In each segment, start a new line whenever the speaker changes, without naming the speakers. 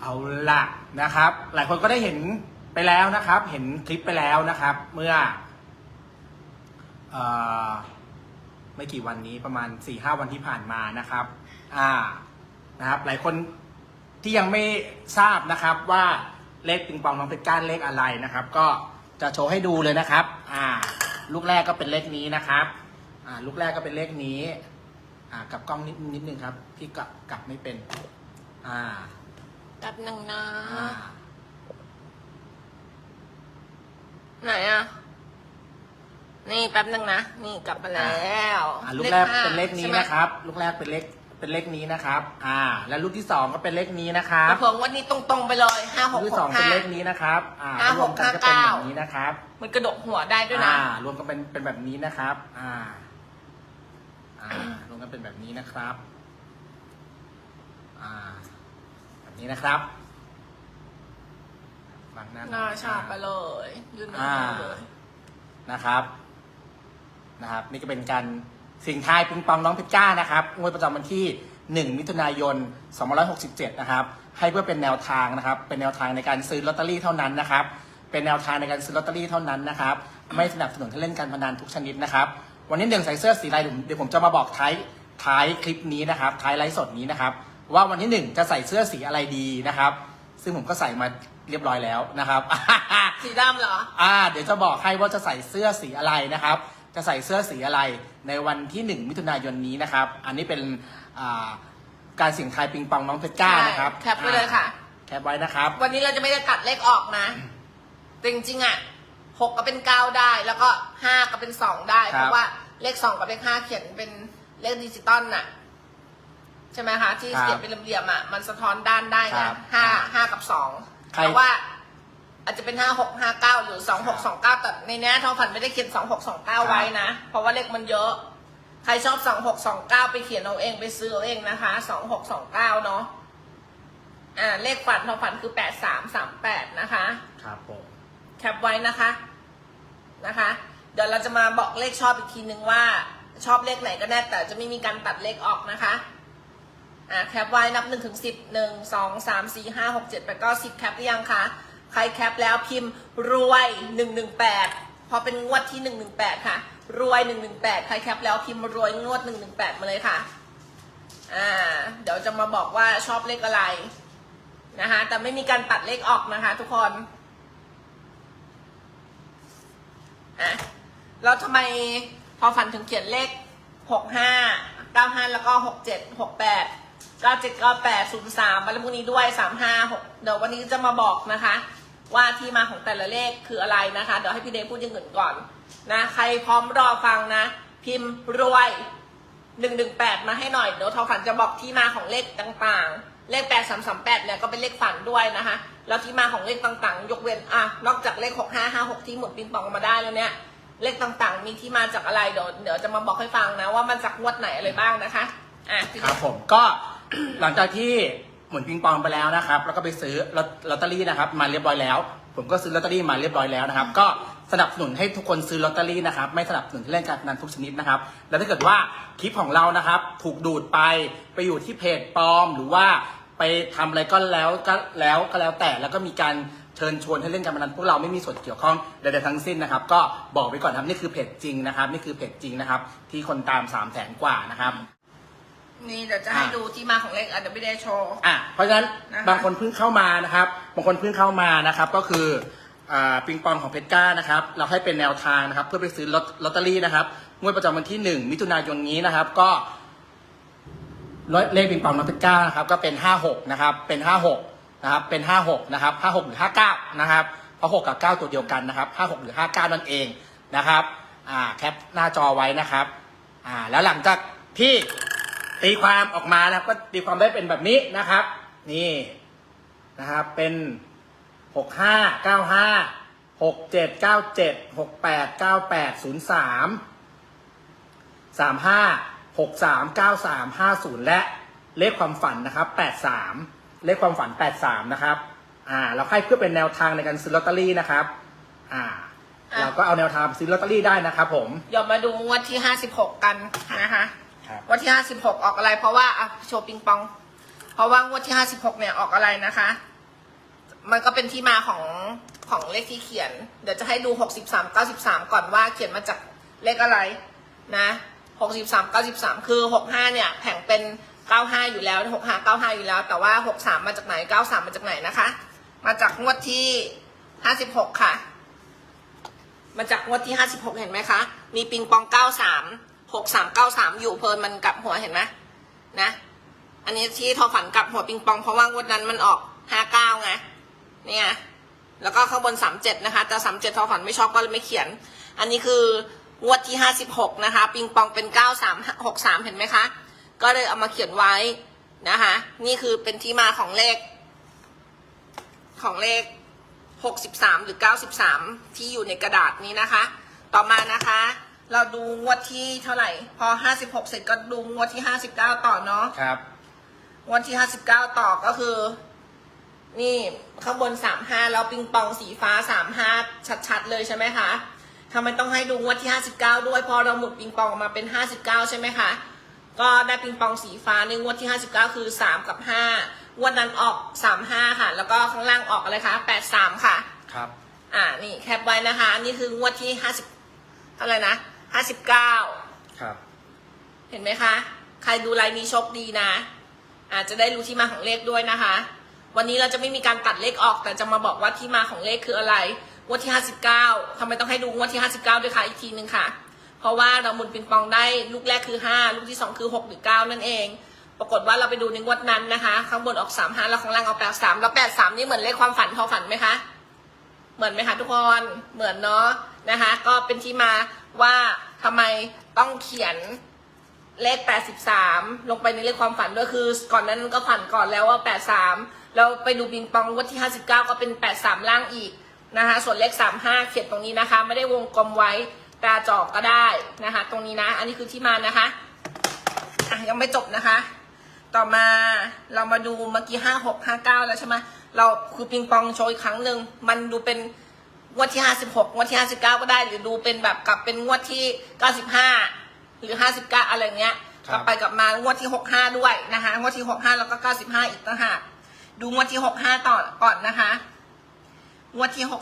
เอาละนะครับ หลายคนก็ได้เห็นไปแล้วนะครับ เห็นคลิปไปแล้วนะครับ เมื่ออไม่กี่วันนี้ประมาณ4ี่ห้าวันที่ผ่านมานะครับ อ่านะครับ หลายคนที่ยังไม่ทราบนะครับว่าเลขปิงปองน้องเพชรก้านเลขอะไรนะครับ ก็จะโชว์ให้ดูเลยนะครับ อ่า ลูกแรกก็เป็นเลขนี้นะครับ อ่า ลูกแรกก็เป็นเลขนี้ อ่า กับกล้องนิดนิดนึงครับ พี่กลับกลับไม่เป็น อ่า
แป๊บหนึ่งนะ
อ่า
ไหนอะนี่แป๊บหนึ่งนะ นี่กลับมาแล้ว
อ่าลูกแรก
ห้า
เป็นเลขนี้
ใช่ไหม
นะครับ ลูกแรกเป็นเลขเป็นเลขนี้นะครับ อ่า แล้วลูกที่สองก็เป็นเลขนี้นะครับ
กระเพิงวันนี้ตรงๆไปเลยห้าห
ลู
ก
กที่
ห
สอกงเป็
ห้า น
เลขนี้นะครับ อ่า
ห้ารห
ว
ก
มกันก็เป็น
ห้า
แบ
เก้า
บนี้นะครับ
มันกระดกหัวได้ด้วยนะ
อ่ารวมกันเป็นเป็นแบบนี้นะครับ อ่า อ่ารวมกันเป็นแบบนี้นะครับ อ่าแบบ นี้นะครับบางหน้า
หน้าชาไปเลยยืนห
อ่า
น้าเลย
นะครับ นะครับ นี่ก็เป็นการสิ่งทายปิงปองน้องเพชรจ้านะครับงวดประจำวันที่ 1 มิถุนายน 2567 นะครับ ให้เพื่อเป็นแนวทางนะครับ เป็นแนวทางในการซื้อลอตเตอรี่เท่านั้นนะครับ เป็นแนวทางในการซื้อลอตเตอรี่เท่านั้นนะครับ ไม่สนับสนุนให้เล่นการพนันทุกชนิดนะครับ วันนี้หนึ่งใส่เสื้อสีอะไรเดี๋ยวเดี๋ยวผมจะมาบอกท้ายท้ายคลิปนี้นะครับ ท้ายไลฟ์สดนี้นะครับ ว่าวันที่หนึ่งจะใส่เสื้อสีอะไรดีนะครับ ซึ่งผมก็ใส่มาเรียบร้อยแล้วนะครับ
สีดำเหรอ
อ่า เดี๋ยวจะบอกให้ว่าจะใส่เสื้อสีอะไรนะครับ จะใส่เสื้อสีอะไรในวันที่ 1 มิถุนายนนี้นะครับ อันนี้เป็นอ่าการเสี่ยงทายปิงปองน้องเพชรจ้านะครับ
ใช่แคปไว้เลยค่ะ
อ่าแคปไว้นะครับ
วันนี้เราจะไม่ได้ตัดเลขออกนะแต่จริงๆอะหกก็เป็นเก้าได้ แล้วก็ห้าก็เป็นสองได้
ครับ
เพราะว่าเลขสองกับเลขห้าเขียนเป็นเลขดิจิตอลน่ะ ใช่ไหมคะ ที่
ครับ
เขียนเป็นเหลี่ยมๆอะมันสะท้อนด้านได้
ครั
นะ
บ
ห้าห้ากับสอง
ใคร
แต่ว่า อาจจะเป็นห้าหกห้าเก้าหรือสองหกสองเก้าแต่ในเนี้ยทองฝันไม่ได้เขียนสองหกสองเก้าไว้นะ เพราะว่าเลขมันเยอะ ใครชอบสองหกสองเก้าไปเขียนเอาเองไปซื้อเอาเองนะคะสองหกสองเก้าเนาะอ่าเลขฝันทองฝันคือแปดสามสามแปดนะคะ
ครับผม
แคปไว้นะคะ นะคะ เดี๋ยวเราจะมาบอกเลขชอบอีกทีนึงว่า ชอบเลขไหนก็แน่แต่จะไม่มีการตัดเลขออกนะคะ อ่าแคปไว้นับหนึ่งถึงสิบหนึ่งสองสามสี่ห้าหกเจ็ดแปดเก้าสิบแคปหรือยังคะใครแคปแล้วพิมพ์รวยหนึ่งหนึ่งแปดพอเป็นงวดที่หนึ่งหนึ่งแปดค่ะ รวยหนึ่งหนึ่งแปดใครแคปแล้วพิมพ์รวยงวดหนึ่งหนึ่งแปดมาเลยค่ะอ่าเดี๋ยวจะมาบอกว่าชอบเลขอะไรนะคะแต่ไม่มีการตัดเลขออกนะคะทุกคนอะแล้วทำไมพอฝันถึงเขียนเลขหกห้าเก้าห้าแล้วก็หกเจ็ดหกแปด เก้าเจ็ดเก้าแปดศูนย์สามอะไรพวกนี้ด้วยสามห้าหกเดี๋ยววันนี้จะมาบอกนะคะ ว่าที่มาของแต่ละเลขคืออะไรนะคะ เดี๋ยวให้พี่เดย์พูดอยังอื่นก่อนนะใครพร้อมรอฟังนะ พิมพ์รวยหนึ่งหนึ่งแปดมาให้หน่อยเดี๋ยวทอฝันจะบอกที่มาของเลขต่างๆ เลขแปดสามสามแปดเนี่ยก็เป็นเลขฝันด้วยนะคะแล้วที่มาของเลขต่างๆ ยกเว้นอะนอกจากเลขหกห้าห้าหกที่หมุนปิงปองมาได้แล้วเนี่ยเลขต่างๆ มีที่มาจากอะไรเดี๋ยวเดี๋ยวจะมาบอกให้ฟังนะว่ามันจากงวดไหนอะไรบ้างนะคะ อะ
ครับผมก็หลังจากที่หมุนปิงปองไปแล้วนะครับ แล้วก็ไปซื้อลอตเตอรี่นะครับ มาเรียบร้อยแล้ว ผมก็ซื้อลอตเตอรี่มาเรียบร้อยแล้วนะครับ ก็สนับสนุนให้ทุกคนซื้อลอตเตอรี่นะครับ ไม่สนับสนุนให้เล่นการพนันทุกชนิดนะครับ แล้วถ้าเกิดว่าคลิปของเรานะครับ ถูกดูดไปไปอยู่ที่เพจปลอม หรือว่าไปทำอะไรก็แล้วก็แล้วก็แล้วแต่แล้วก็มีการเชิญชวนให้เล่นการพนันพวกเราไม่มีส่วนเกี่ยวข้องใดๆทั้งสิ้นนะครับ ก็บอกไว้ก่อนครับนี่คือเพจจริงนะครับ นี่คือเพจจริงนะครับ ที่คนตาม3 0 0แสนกว่านะครับ
นี่เดี๋ยวจะให้ดูที่มาของเลขอะเดี๋ยวไม่ได้โชว์
อะเพราะฉะนั้น
นะคะ
บางคนเพิ่งเข้ามานะครับ บางคนเพิ่งเข้ามานะครับ ก็คืออ่าปิงปองของเพชรก้านะครับ เราให้เป็นแนวทางนะครับ เพื่อไปซื้อลอตลอตเตอรี่นะครับงวดประจำวันที่ 1 มิถุนายนนี้นะครับ ก็เลขปิงปองน้องเพชรก้านะครับ ก็เป็น 56 นะครับ เป็น 56 นะครับ เป็น 56 นะครับ 56 หรือ 59 นะครับ เพราะ6กับ 9 ตัวเดียวกันนะครับ 56 หรือ 59 นั่นเองนะครับ อ่า แคปหน้าจอไว้นะครับ อ่า แล้วหลังจากที่ ตีความออกมานะครับก็ตีความได้เป็นแบบนี้นะครับ นี่นะครับเป็นหกห้าเก้าห้าหกเจ็ดเก้าเจ็ดหกแปดเก้าแปดศูนย์สามสามห้าหกสามเก้าสามห้าศูนย์และเลขความฝันนะครับแปดสามเลขความฝันแปดสามนะครับ อ่า เราให้เพื่อเป็นแนวทางในการซื้อลอตเตอรี่นะครับ อ่าเราก็เอาแนวทางซื้อลอตเตอรี่ได้นะครับผม
เดี๋ยวมาดูงวดที่ห้าสิบหกกันนะคะ
ครับ
งวดที่ห้าสิบหกออกอะไร เพราะว่าอะโชว์ปิงปอง เพราะว่างวดที่ห้าสิบหกเนี่ยออกอะไรนะคะ มันก็เป็นที่มาของของเลขที่เขียน เดี๋ยวจะให้ดูหกสิบสามเก้าสิบสามก่อนว่าเขียนมาจากเลขอะไรนะหกสิบสามเก้าสิบสามคือหกห้าเนี่ยแผงเป็นเก้าห้าอยู่แล้วหกห้าเก้าห้าอยู่แล้ว แต่ว่าหกสามมาจากไหนเก้าสามมาจากไหนนะคะ มาจากงวดที่ห้าสิบหกค่ะ มาจากงวดที่ห้าสิบหกเห็นไหมคะ มีปิงปองเก้าสาม หกสามเก้าสามอยู่เพลินมันกลับหัวเห็นไหมนะ อันนี้ที่ทอฝันกลับหัวปิงปองเพราะว่างวดนั้นมันออกห้าเก้าไงเนี่ยแล้วก็ข้างบนสามเจ็ดนะคะ แต่สามเจ็ดทอฝันไม่ชอบก็เลยไม่เขียน อันนี้คืองวดที่ห้าสิบหกนะคะ ปิงปองเป็นเก้าสามหกสามเห็นไหมคะ ก็เลยเอามาเขียนไว้นะคะ นี่คือเป็นที่มาของเลข ของเลข63หรือ93ที่อยู่ในกระดาษนี้นะคะ ต่อมานะคะ เราดูงวดที่เท่าไหร่ พอ56เสร็จก็ดูงวดที่59ต่อเนาะ
ครับ
งวดที่59ต่อก็คือ นี่ข้างบน35แล้วปิงปองสีฟ้า35ชัดๆเลยใช่ไหมคะทำไมต้องให้ดูงวดที่59ด้วยพอเราหมุดปิงปองออกมาเป็น59ใช่ไหมคะก็ได้ปิงปองสีฟ้าในงวดที่ 59 คือ 3 กับ5งวดนั้นออก 35 ค่ะ แล้วก็ข้างล่างออกอะไรคะ83 ค่ะ
ครับ
อ่า นี่แคปไว้นะคะอันนี้คืองวดที่ 50 เท่าไหร่นะ 59
ครับ
เห็นไหมคะ ใครดูไลน์นี้โชคดีนะ อาจจะได้รู้ที่มาของเลขด้วยนะคะ วันนี้เราจะไม่มีการตัดเลขออก แต่จะมาบอกว่าที่มาของเลขคืออะไรงวดที่59ทำไมต้องให้ดูงวดที่59ด้วยคะอีกทีหนึ่งค่ะ เพราะว่าเราหมุนปิงปองได้ลูกแรกคือ5ลูกที่2คือ6หรือ9นั่นเอง ปรากฏว่าเราไปดูในงวดนั้นนะคะ ข้างบนออก3 5แล้วข้างล่างออก8 3แล้ว8 3นี่เหมือนเลขความฝันพอฝันไหมคะ เหมือนไหมคะทุกคน เหมือนเนาะนะคะ ก็เป็นที่มา ว่าทำไมต้องเขียนเลข 83 ลงไปในเลขความฝันด้วยคือ ก่อนนั้นก็ฝันก่อนแล้วว่า 83แล้วไปดูบิงปองวันที่ 59 ก็เป็น 83 ล่างอีกนะคะ ส่วนเลข 35 เขียนตรงนี้นะคะ ไม่ได้วงกลมไว้ตาจอกก็ได้นะคะ ตรงนี้นะ อันนี้คือที่มานะคะอะยังไม่จบนะคะ ต่อมาเรามาดูเมื่อกี้ 56 59 แล้วใช่ไหมเราคือปิงปองโชว์อีกครั้งหนึ่งมันดูเป็น งวดที่56งวดที่59ก็ได้ หรือดูเป็นแบบกลับเป็นงวดที่95หรือ59อะไรเงี้ย
ครับ
กลับไปกลับมางวดที่65ด้วยนะคะงวดที่65แล้วก็95อีกต่างหากดูงวดที่65ต่อก่อนนะคะงวดที่65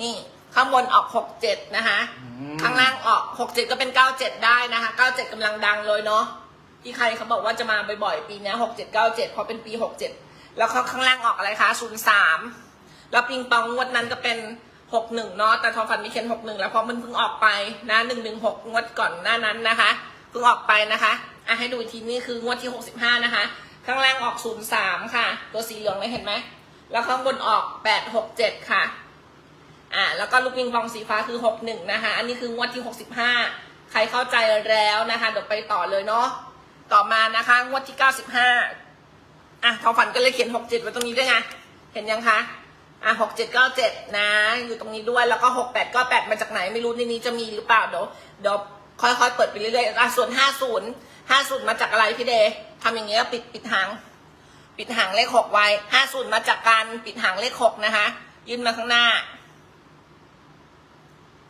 นี่ข้างบนออก67นะคะ
อืม
ข้างล่างออก67ก็เป็น97ได้นะคะ97กำลังดังเลยเนาะที่ใครเขาบอกว่าจะมาบ่อยๆปีเนี้ย67 97เพราะเป็นปี67 แล้วเขาข้างล่างออกอะไรคะ03แล้วปิงปองงวดนั้นก็เป็น61เนาะแต่ทอฟันมีเขียน61แล้วเพราะมันเพิ่งออกไปนะ116งวดก่อนหน้านั้นนะคะเพิ่งออกไปนะคะอะให้ดูอีกทีนี่คืองวดที่65นะคะ ข้างล่างออก03ค่ะ ตัวสีเหลืองเลยเห็นไหมแล้วข้างบนออก867ค่ะอ่าแล้วก็ลูกปิงปองสีฟ้าคือ61นะคะ อันนี้คืองวดที่65ใครเข้าใจแล้วนะคะเดี๋ยวไปต่อเลยเนาะต่อมานะคะงวดที่95 อะทอฝันก็เลยเขียน67ไว้ตรงนี้ด้วยไง เห็นยังคะ อะ6797นะ อยู่ตรงนี้ด้วย แล้วก็68ก็8มาจากไหนไม่รู้ในนี้จะมีหรือเปล่า เดี๋ยวเดี๋ยวค่อยๆเปิดไปเรื่อยๆอะส่วน50 50มาจากอะไรพี่เดย์ทำอย่างเงี้ยปิดปิดหาง ปิดหางเลข6ไว้50มาจากการปิดหางเลข6นะคะ ยื่นมาข้างหน้า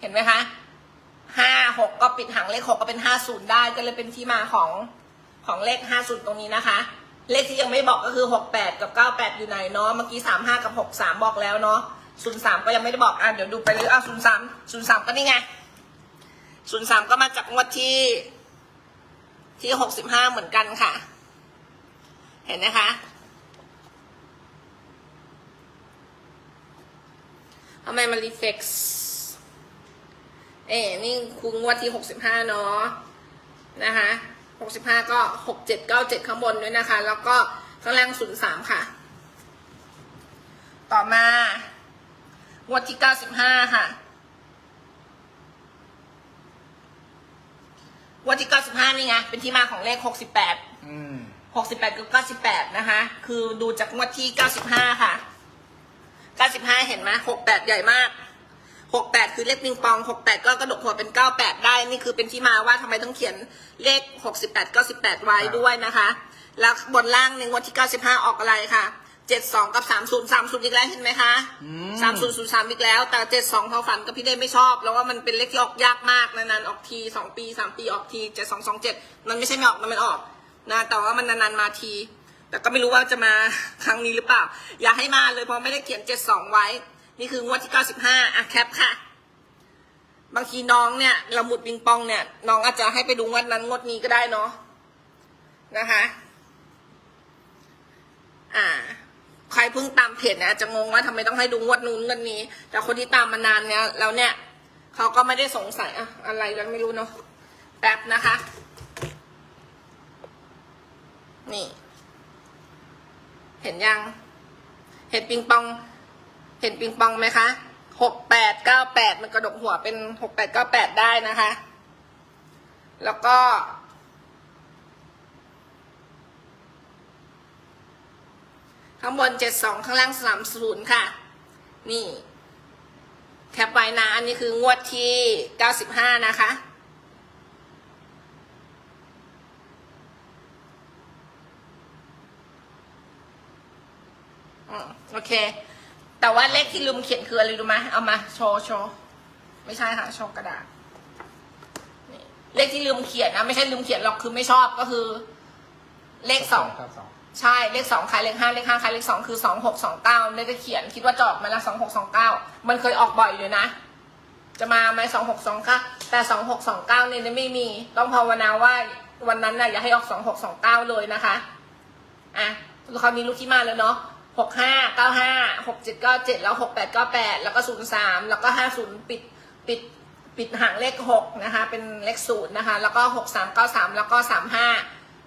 เห็นไหมคะห้าหกก็ปิดหางเลขหกก็เป็นห้าศูนย์ได้ก็เลยเป็นที่มาของของเลขห้าศูนย์ตรงนี้นะคะ เลขที่ยังไม่บอกก็คือหกแปดกับเก้าแปดอยู่ไหนเนาะ เมื่อกี้สามห้ากับหกสามบอกแล้วเนาะศูนสามก็ยังไม่ได้บอก อะ เดี๋ยวดูไปเลยอะศูนย์สามศูนย์สามก็นี่ไงศูนสามก็มาจากงวดที่ ที่หกสิบห้าเหมือนกันค่ะ เห็นนะคะทำไมมันรีเฟกซ์เอ้นี่คืองวดที่หกสิบห้าเนาะ นะคะ หกสิบห้าก็หกเจ็ดเก้าเจ็ดข้างบนด้วยนะคะ แล้วก็ข้างล่างศูนย์สามค่ะ ต่อมางวดที่เก้าสิบห้าค่ะงวดที่เก้าสิบห้านี่ไง เป็นที่มาของเลขหกสิบแปด
อืม
หกสิบแปดกับเก้าสิบแปดนะคะ คือดูจากงวดที่เก้าสิบห้าค่ะเก้าสิบห้าเห็นไหมหกแปดใหญ่มาก หกแปดคือเลขปิงปองหกแปดก็กระดกหัวเป็นเก้าแปดได้ นี่คือเป็นที่มาว่าทำไมต้องเขียนเลขหกสิบแปดเก้าสิบแปดไว้ด้วยนะคะ แล้วบนล่างในงวดที่เก้าสิบห้าออกอะไรค่ะเจ็ดสองกับสามศูนย์สามศูนย์อีกแล้วเห็นไหมคะ
อืม
สามศูนย์ศูนย์สามอีกแล้ว แต่เจ็ดสองพอฝันกับพี่เด้ไม่ชอบ แล้วว่ามันเป็นเลขที่ออกยากมากนานๆออกทีสองปีสามปีออกทีเจ็ดสองสองเจ็ดมันไม่ใช่ไม่ออกมันไม่ออกนะแต่ว่ามันนานๆมาที แต่ก็ไม่รู้ว่าจะมาครั้งนี้หรือเปล่า อย่าให้มาเลยเพราะไม่ได้เขียนเจ็ดสองไว้ นี่คืองวดที่เก้าสิบห้าอะแคปค่ะ บางทีน้องเนี่ย เราหมุดปิงปองเนี่ย น้องอาจจะให้ไปดูงวดนั้นงวดนี้ก็ได้เนาะนะคะ อ่า ใครเพิ่งตามเพจเนี่ยอาจจะงงว่าทำไมต้องให้ดูงวดนู้นกันนี้ แต่คนที่ตามมานานเนี่ยแล้วเนี่ยเขาก็ไม่ได้สงสัยอะอะไรกันไม่รู้เนาะแป๊บนะคะ นี่ เห็นยัง เห็นปิงปอง ห็นปิงปองไหมคะหกแปดเก้าแปดมันกระดกหัวเป็นหกแปดเก้าแปดได้นะคะ แล้วก็ ข้างบนเจ็ดสองข้างล่างสามศูนย์ค่ะ นี่ แคปไว้นะ อันนี้คืองวดที่เก้าสิบห้านะคะอืมโอเค แต่ว่าเลขที่ลืมเขียนคืออะไรรู้ไหมเอามาโชว์โชว์ไม่ใช่ค่ะโชว์กระดาษนี่เลขที่ลืมเขียนนะไม่ใช่ลืมเขียนหรอกคือไม่ชอบก็คือ เลขสอง
ครับสอง
ใช่เลขสองขายเลขห้าเลขห้าขายเลขสองคือสองหกสองเก้าไม่ได้เขียนคิดว่าจะออกมาแล้วสองหกสองเก้ามันเคยออกบ่อยอยู่นะ จะมาไหมสองหกสองเก้าแต่สองหกสองเก้าเนี่ยไม่มี ต้องภาวนาว่าวันนั้นน่ะอย่าให้ออกสองหกสองเก้าเลยนะคะอะคราวนี้ลูกที่มาแล้วเนาะ หกห้าเก้าห้าหกเจ็ดเก้าเจ็ดแล้วหกแปดเก้าแปดแล้วก็ศูนย์สามแล้วก็ห้าศูนย์ปิดปิดปิดหางเลขหกนะคะ เป็นเลขศูนย์นะคะ แล้วก็หกสามเก้าสามแล้วก็สามห้า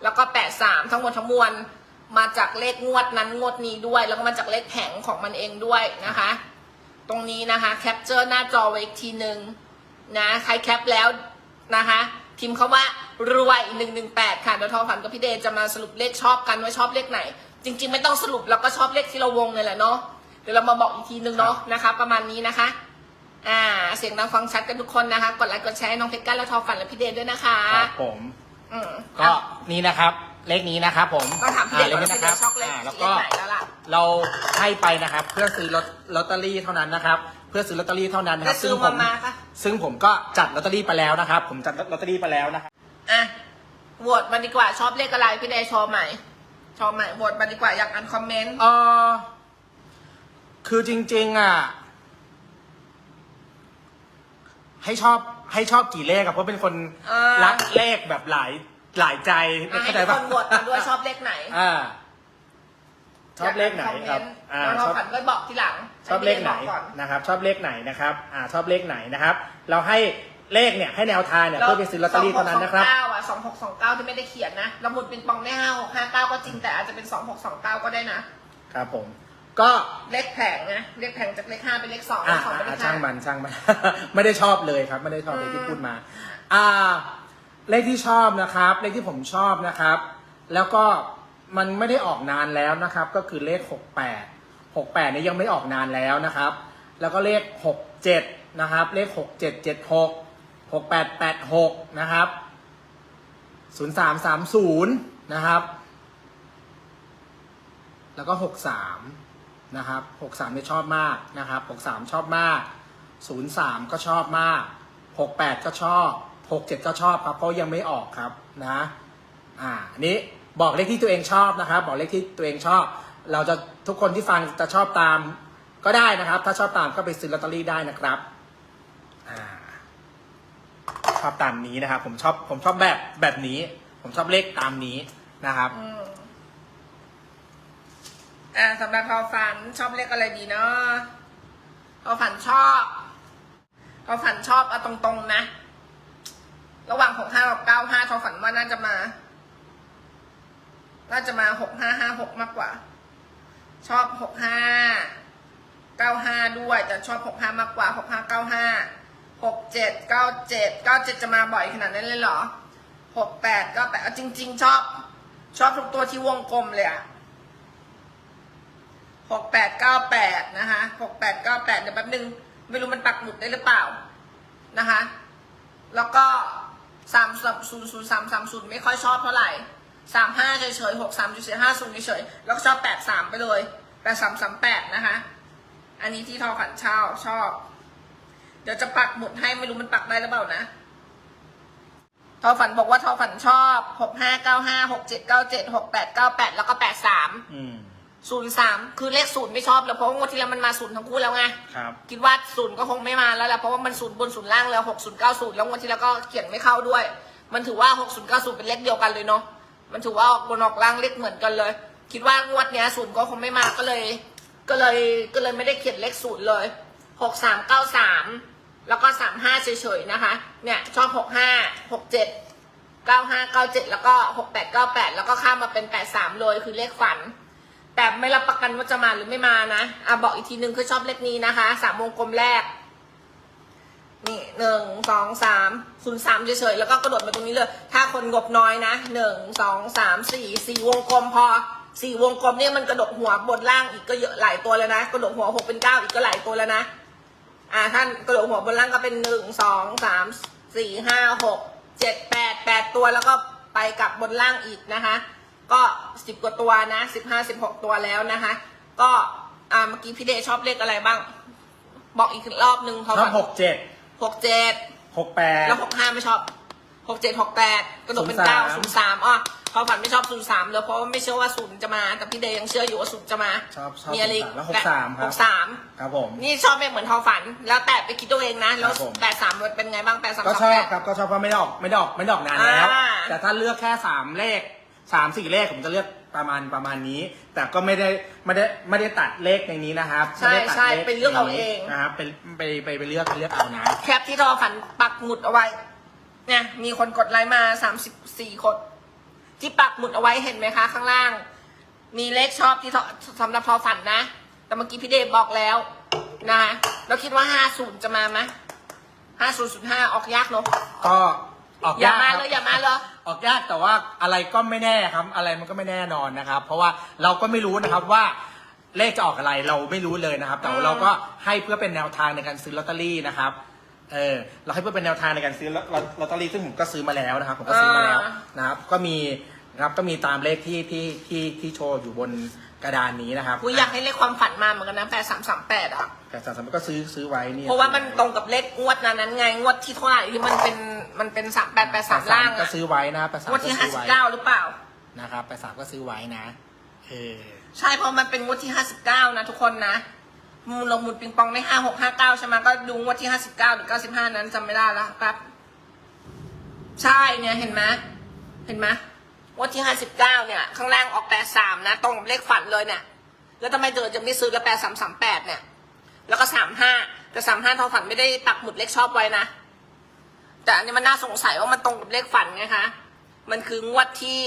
แล้วก็แปดสามทั้งหมดทั้งมวลมาจากเลขงวดนั้นงวดนี้ด้วย แล้วก็มาจากเลขแผงของมันเองด้วยนะคะ ตรงนี้นะคะแคปเจอร์หน้าจอไว้อีกทีหนึ่งนะใครแคปแล้วนะคะพิมพ์คาว่ารวยหนึ่งหนึ่งแปดค่ะเดี๋ยวทอฝันกับพี่เดชจะมาสรุปเลขชอบกันว่าชอบเลขไหน จริง ๆ ไม่ต้องสรุปเราก็ชอบเลขที่เราวงเลยแหละเนาะเดี๋ยวเรามาบอกอีกทีหนึ่งเนาะนะคะ ประมาณนี้นะคะ อ่า เสียงดังฟังชัดกันทุกคนนะคะกดไลค์กดแชร์ให้น้องเพชรก้าและทอฝันและพี่เดชด้วยนะคะ
ครับผม
อืม
ก็นี่นะครับ เลขนี้นะครับผม
ต้องถามพี่เดช
อ่
ก่อน
เล
ว่า
ขนี้
พี่
นะ
เด
ครับ
ชชอบเลข
อ่าแล้ว
เล
ก็
ขไหนแล้วล่ะ
เราให้ไปนะครับ เพื่อซื้อลอตลอตเตอรี่เท่านั้นนะครับ เพื่อซื้อลอตเตอรี่เท่านั้นนะค
จะ
รับ
ซื้
ซึ่
อง
ผ
มามมาค่ะ
ซึ่งผมก็จัดลอตเตอรี่ไปแล้วนะครับ ผมจัดลอตเตอรี่ไปแล้วนะครับ
อะโหวตมาดีกว่าชอบเลขอะไรพี่เดชชอบไหม ชอบไหมโหวตมาดีกว่าอยากอ่านคอมเมนต์
เออคือจริง ๆ อะ ให้ชอบให้ชอบกี่เลขอะเพราะเป็นคน
อ่า
รักเลขแบบหลายหลายใจ
อะให้
เข้าใจ
ทุก
ปะ
คนโหวตมาด้วยชอบเลขไหน
อ่า ชอบเลขไหนครับ
อ่า
อ่า
เรา
ชอบ
ฝันก็บอกทีหลัง
ชอบเลขไหน
พี่ดชบอกก่อน
นะครับ ชอบเลขไหนนะครับ อ่า ชอบเลขไหนนะครับ เราให้ เลขเนี่ยให้แนวทางเนี่ยเพื่อไปซื้อลอตเตอรี่เท่านั้นนะครับ
สองหกสองเก้าอะสองหกสองเก้าที่ไม่ได้เขียนนะเราหมุดเป็นปองได้ห้าหกห้าเก้าก็จริงแต่อาจจะเป็นสองหกสองเก้าก็ได้นะ
ครับผม ก็
เลขแผงนะเลขแผงจากเลขห้าเป็นเลขสองเล
อ่า
ขสองเป็นเล
อ่า
ข
ช่า
ห้าง
มันช่างมัน ไม่ได้ชอบเลยครับ ไม่ได้ชอบเลยที่พูดมา อ่า เลขที่ชอบนะครับ เลขที่ผมชอบนะครับ แล้วก็มันไม่ได้ออกนานแล้วนะครับ ก็คือเลขหกแปดหกแปดเนี่ยยังไม่ออกนานแล้วนะครับ แล้วก็เลขหกเจ็ดนะครับ เลขหกเจ็ดเจ็ดหก หกแปดแปดหกนะครับศูนย์สามสามศูนย์นะครับ แล้วก็หกสามนะครับหกสามเนี่ยชอบมากนะครับหกสามชอบมากศูนย์สามก็ชอบมากหกแปดก็ชอบหกเจ็ดก็ชอบครับเพราะยังไม่ออกครับนะอ่าอันนี้บอกเลขที่ตัวเองชอบนะครับ บอกเลขที่ตัวเองชอบ เราจะทุกคนที่ฟังจะชอบตามก็ได้นะครับ ถ้าชอบตามก็ไปซื้อลอตเตอรี่ได้นะครับ ชอบตามนี้นะครับ ผมชอบผมชอบแบบแบบนี้ ผมชอบเลขตามนี้นะครับ
อืมอ่าสำหรับพอฝันชอบเลขอะไรดีเนาะพอฝันชอบพอฝันชอบเอาตรงๆนะ ระหว่างหกห้ากับเก้าห้าทอฝันว่าน่าจะมา น่าจะมาหกห้าห้าหกมากกว่า ชอบหกห้าเก้าห้าด้วยแต่ชอบหกห้ามากกว่าหกห้าเก้าห้า หกเจ็ดเก้าเจ็ดเก้าเจ็ดจะมาบ่อยขนาดนั้นเลยเหรอหกแปดเก้าแปดจริง ๆ ชอบ ชอบทุกตัวที่วงกลมเลยอะหกแปดเก้าแปดนะคะหกแปดเก้าแปดเดี๋ยวแป๊บนึง ไม่รู้มันปักหมุดได้หรือเปล่านะคะ แล้วก็สามศูนย์ศูนย์สามสามศูนย์ไม่ค่อยชอบเท่าไหร่สามห้าเฉยๆหกสามเฉยๆห้าศูนย์เฉยๆแล้วก็ชอบแปดสามไปเลยแปดสามสามแปดนะคะ อันนี้ที่ทอขันเช่าชอบ เดี๋ยวจะปักหมุดให้ไม่รู้มันปักได้หรือเปล่านะทอฝันบอกว่าทอฝันชอบหกห้าเก้าห้าหกเจ็ดเก้าเจ็ดหกแปดเก้าแปดแล้วก็แปดสาม
อืม
ศูนย์สามคือเลขศูนย์ไม่ชอบแล้วเพราะว่างวดที่แล้วมันมาศูนย์ทั้งคู่แล้วไง
ครับ
คิดว่าศูนย์ก็คงไม่มาแล้วแหละเพราะว่ามันศูนย์บนศูนย์ล่างแล้วหกศูนย์เก้าศูนย์แล้วงวดที่แล้วก็เขียนไม่เข้าด้วย มันถือว่าหกศูนย์เก้าศูนย์เป็นเลขเดียวกันเลยเนาะมันถือว่าออกบนออกล่างเลขเหมือนกันเลย คิดว่างวดเนี้ยศูนย์ก็คงไม่มาก็เลย ก็เลยก็เลยไม่ได้เขียนเลขศูนย์เลยหกสามเก้าสาม แล้วก็สามห้าเฉยๆนะคะ เนี่ยชอบหกห้าหกเจ็ดเก้าห้าเก้าเจ็ดแล้วก็หกแปดเก้าแปดแล้วก็ข้ามมาเป็นแปดสามเลยคือเลขฝัน แต่ไม่รับประกันว่าจะมาหรือไม่มานะอะบอกอีกทีหนึ่งคือชอบเลขนี้นะคะสามวงกลมแรก นี่หนึ่งสองสามศูนย์สามเฉยๆแล้วก็กระโดดมาตรงนี้เลย ถ้าคนงบน้อยนะหนึ่งสองสามสี่สี่วงกลมพอสี่วงกลมเนี่ยมันกระโดดหัวบนล่างอีกก็เยอะหลายตัวแล้วนะ กระโดดหัวหกเป็นเก้าอีกก็หลายตัวแล้วนะ อ่าท่านกระโดดหัวบนล่างก็เป็นหนึ่งสองสามสี่ห้าหกเจ็ดแปดแปดตัวแล้วก็ไปกลับบนล่างอีกนะคะ ก็สิบกว่าตัวนะสิบห้าสิบหกตัวแล้วนะคะ ก็อ่าเมื่อกี้พี่เดชชอบเลขอะไรบ้าง บอกอีกรอบนึง
ช
เขา
อบหกเจ็ด
หกเจ็ด
หกแปด
แล้วหกห้าไม่ชอบหกเจ็ดหกแปดกระโดดเป็นเก้าศูนย์สามอะ เขาฝันไม่ชอบศูนย์สามเลยเพราะว่าไม่เชื่อว่าศูนย์จะมา แต่พี่เดย์ยังเชื่ออยู่ว่าศูนย์จะมา
ชอบชอบ
มีอะไรอีก
แล้วหกสามค
ห
รับ
กสาม
ครับผม
นี่ชอบไม่เหมือนทอฝัน แล้วแต่ไปคิดตัวเองนะแล้ว
ครับผม
แปดสามมันเป็นไงบ้างแปดสาม
ก็
สาม
ชอ
แป
บ
ด
ครับก็ชอบเพราะไม่ได้ออกไม่ได้ออกไม่ได้ออกนานแล้ว
อ่า
แต่ถ้าเลือกแค่สามเลขสามสี่เลขผมจะเลือกประมาณประมาณนี้ แต่ก็ไม่ได้ไม่ได้ไม่ได้ตัดเลขในนี้นะครับ
ใช่
ไม่ได้ตัด
ใช่
ลข
ไปเลือกเอาเอง
นะครับไปไปไปไปเลือกไปเลือกเอานะ
แคปที่ทอฝันปักหมุดเอาไว้เนี่ยมีคนกดไลค์มาสามสิบสี่คน ที่ปักหมุดเอาไว้เห็นไหมคะ ข้างล่าง มีเลขชอบที่ทอสำหรับทอฝันนะ แต่เมื่อกี้พี่เดชบอกแล้วนะคะแล้วคิดว่าห้าศูนย์จะมาไหมห้าศูนย์ศูนย์ห้าออกยากเนอะ
ก็ออกาก
อย่ายมา
ครับ
เลยอย่ามาเลย
ออกยากแต่ว่าอะไรก็ไม่แน่ครับ อะไรมันก็ไม่แน่นอนนะครับ เพราะว่าเราก็ไม่รู้นะครับว่าเลขจะออกอะไรเราไม่รู้เลยนะครับ แต่ว่าเราก็ให้เพื่อเป็นแนวทางในการซื้อลอตเตอรี่นะครับเออเราให้เพื่อเป็นแนวทางในการซื้อลอลลอตเตอรี่ซึ่งผมก็ซื้อมาแล้วนะครับผมก็ซื้อมาแล้วนะครับ ก็มี นะครับ ก็มีตามเลขที่ที่ที่ที่โชว์อยู่บนกระดานนี้นะครับ
กูอยากให้เลขความฝันมาเหมือนกันนะแปดสามสามแปดอะ
แต่สามสามก็ซื้อซื้อไว้เนี่ย
เพราะว่ามันตรงกับเลขงวดนั้นนั้นไงงวดที่เท่าไหร่ที่มันเป็นมันเป็นสามแปดแปดสามล่าง
ก็
อะ
ซื้อไว้นะแปดสาม
งวด
ก็
ที่ห้า
ซื้อ
สิบ
ไว้
เก้าหรือเปล่า
นะครับแปดสามก็ซื้อไว้นะเออ
ใช่เพราะมันเป็นงวดที่ห้าสิบเก้านะทุกคนนะมูลลงมูลปิงปองได้ห้าหกห้าเก้าใช่ไหมก็ดูงวดที่ห้าสิบเก้าหรือเก้าสิบห้านั้นจำไม่ได้แล้วครับ ใช่เนี่ยเห็นไหมเห็นไหม งวดที่ห้าสิบเก้าเนี่ย ข้างล่างออกแปดสามนะ ตรงกับเลขฝันเลยเนี่ย แล้วทำไมเธอจะไม่ซื้อแล้วแปดสามสามแปดเนี่ย แล้วก็สามห้าแต่สามห้าทอฝันไม่ได้ปักหมุดเลขชอบไว้นะ แต่อันนี้มันน่าสงสัยว่ามันตรงกับเลขฝันไงคะ มันคืองวดที่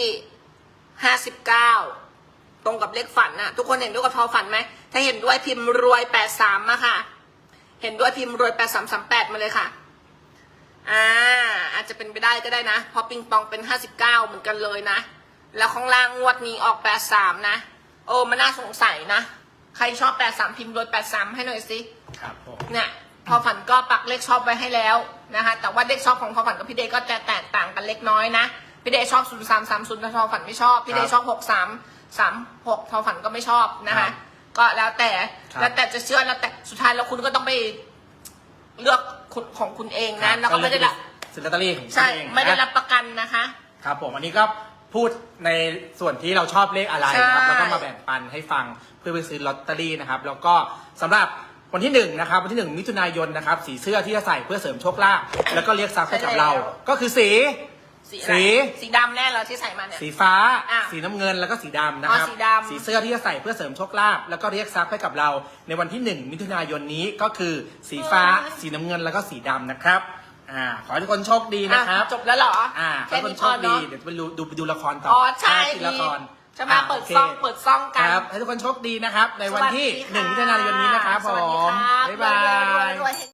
ห้าสิบเก้าตรงกับเลขฝันน่ะ ทุกคนเห็นด้วยกับทอฝันไหม ถ้าเห็นด้วยพิมพ์รวยแปดสามมาค่ะ เห็นด้วยพิมพ์รวยแปดสามสามแปดมาเลยค่ะ อ่า จจะเป็นไปได้ก็ได้นะ เพราะปิงปองเป็นห้าสิบเก้าเหมือนกันเลยนะ แล้วข้างล่างงวดนี้ออกแปดสามนะโอ้มันน่าสงสัยนะ ใครชอบแปดสามพิมพ์รวยแปดสามให้หน่อยสิ
ครับผม
เนี่ยพอฝันก็ปักเลขชอบไว้ให้แล้วนะคะ แต่ว่าเลขชอบของพอฝันกับพี่เดย์ก็จะแตกต่างกันเล็กน้อยนะพี่เดย์ชอบศูนย์สามสามศูนย์ทอฝันไม่ชอบพี่เดย์ชอบหกสามสามหกทอฝันก็ไม่ชอบนะคะก็แล้วแต่แล้วแต่จะเชื่อแล้วแต่สุดท้ายแล้วคุณก็ต้องไปเลือกคุณของคุณเองนะแล้วก็ไม่ได้รับ
ซื้อลอตเตอรี่ของ
ใช่
ตัวเอง
ไม่ได้
นะ
รับประกันนะคะ
ครับผมอันนี้ก็พูดในส่วนที่เราชอบเลขอะไรนะครับ
ใช่
แล้วก็มาแบ่งปันให้ฟังเพื่อไปซื้อลอตเตอรี่นะครับ แล้วก็สำหรับวันที่หนึ่งนะครับวันที่หนึ่งมิถุนายนนะครับ สีเสื้อที่จะใส่เพื่อเสริมโชคลาภแล้วก็เรียกทรัพย์ให้กับเราก็คือสี
สีอะไร
สี
สีดำแน่เหรอที่ใส่มาเนี่ย
สีฟ้า
อะ
สีน้ำเงินแล้วก็สีดำนะครับ
อ๋อสีดำ
สีเสื้อที่จะใส่เพื่อเสริมโชคลาภแล้วก็เรียกทรัพย์ให้กับเรา ในวันที่หนึ่งมิถุนายนนี้ก็คือสีฟ้า สีน้ำเงินแล้วก็สีดำนะครับ อ่า ขอให้ทุกคนโชคดีนะครับ
อะจบแล้วเหรอ
อ่า
แค่
ขอให้ทุกคน
นี้
โช
พอ
คดี
เนาะ
เดี๋ยวไปดูดูไปดูละครต่อ
อ๋อใช่
ทีละคร
จะมาเปิดซ่อง
โค
เปิดซ่องกัน
ครับให้ทุกคนโชคดีนะครับ ในวันที่
สวัสดีค่ะ
หนึ่งมิถุนายนนี้นะครับผ
สวัสดี
ม
ครับ
บ๊ายบาย
รวยๆรวยๆ